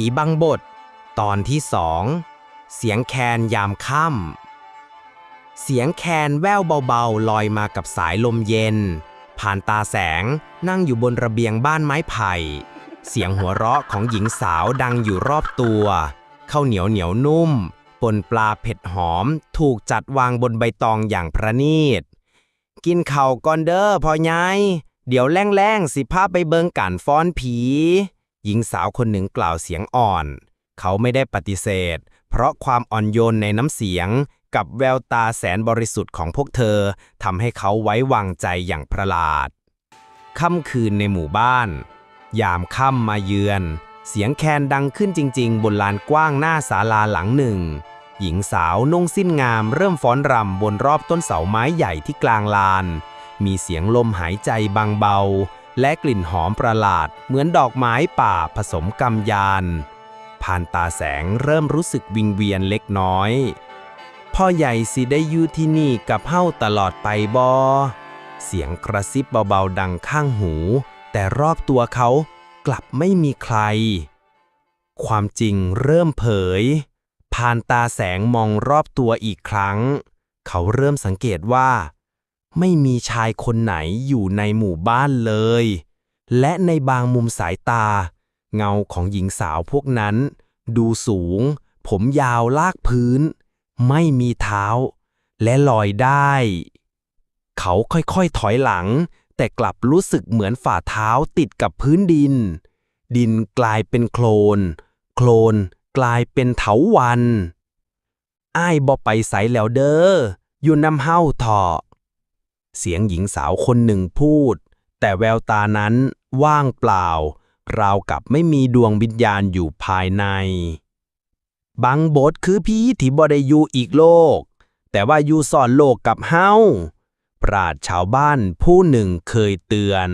ผีบังบท ตอนที่สอง เสียงแคนยามค่ำ เสียงแคนแว่วเบาๆ ลอยมากับสายลมเย็น ผ่านตาแสงนั่งอยู่บนระเบียงบ้านไม้ไผ่ เสียงหัวเราะของหญิงสาวดังอยู่รอบตัวข้าวเหนียวเหนียวนุ่ม ปนปลาเผ็ดหอม ถูกจัดวางบนใบตองอย่างประณีต กินเข้าก่อนเด้อพ่อยายเดี๋ยวแล่งๆสิพาไปเบิงการฟ้อนผี หญิงสาวคนหนึ่งกล่าวเสียงอ่อน เขาไม่ได้ปฏิเสธ เพราะความอ่อนโยนในน้ำเสียง กับแววตาแสนบริสุทธิ์ของพวกเธอทำให้เขาไว้วางใจอย่างประหลาดค่ำคืนในหมู่บ้าน ยามค่ำมาเยือน เสียงแคนดังขึ้นจริง ๆ บนลานกว้างหน้าศาลาหลังหนึ่ง หญิงสาวนุ่งสิ้นงามเริ่มฟ้อนรำบนรอบต้นเสาไม้ใหญ่ที่กลางลาน มีเสียงลมหายใจบางเบา และกลิ่นหอมประหลาดเหมือนดอกไม้ป่าผสมกำยานผ่านตาแสงเริ่มรู้สึกวิงเวียนเล็กน้อย พ่อใหญ่สิได้อยู่ที่นี่กับเฮ้าตลอดไปบอ เสียงกระซิบเบาๆดังข้างหู แต่รอบตัวเขากลับไม่มีใคร ความจริงเริ่มเผย ผ่านตาแสงมองรอบตัวอีกครั้ง เขาเริ่มสังเกตว่า ไม่มีชายคนไหนอยู่ในหมู่บ้านเลย และในบางมุมสายตา เงาของหญิงสาวพวกนั้น ดูสูง ผมยาวลากพื้น ไม่มีเท้า และลอยได้ เขาค่อยๆถอยหลัง แต่กลับรู้สึกเหมือนฝ่าเท้าติดกับพื้นดิน ดินกลายเป็นโคลน โคลนกลายเป็นเถาวัน อ้ายบ่ไปใสแล้วเด้ออยู่น้ำเฮ้าเถาะ เสียงหญิงสาวคนหนึ่งพูด แต่แววตานั้นว่างเปล่า ราวกับไม่มีดวงวิญญาณอยู่ภายใน บางบทคือพี่ที่บ่ได้อยู่อีกโลก แต่ว่าอยู่ซ่อนโลกกับเฮาปราดชาวบ้านผู้หนึ่งเคยเตือน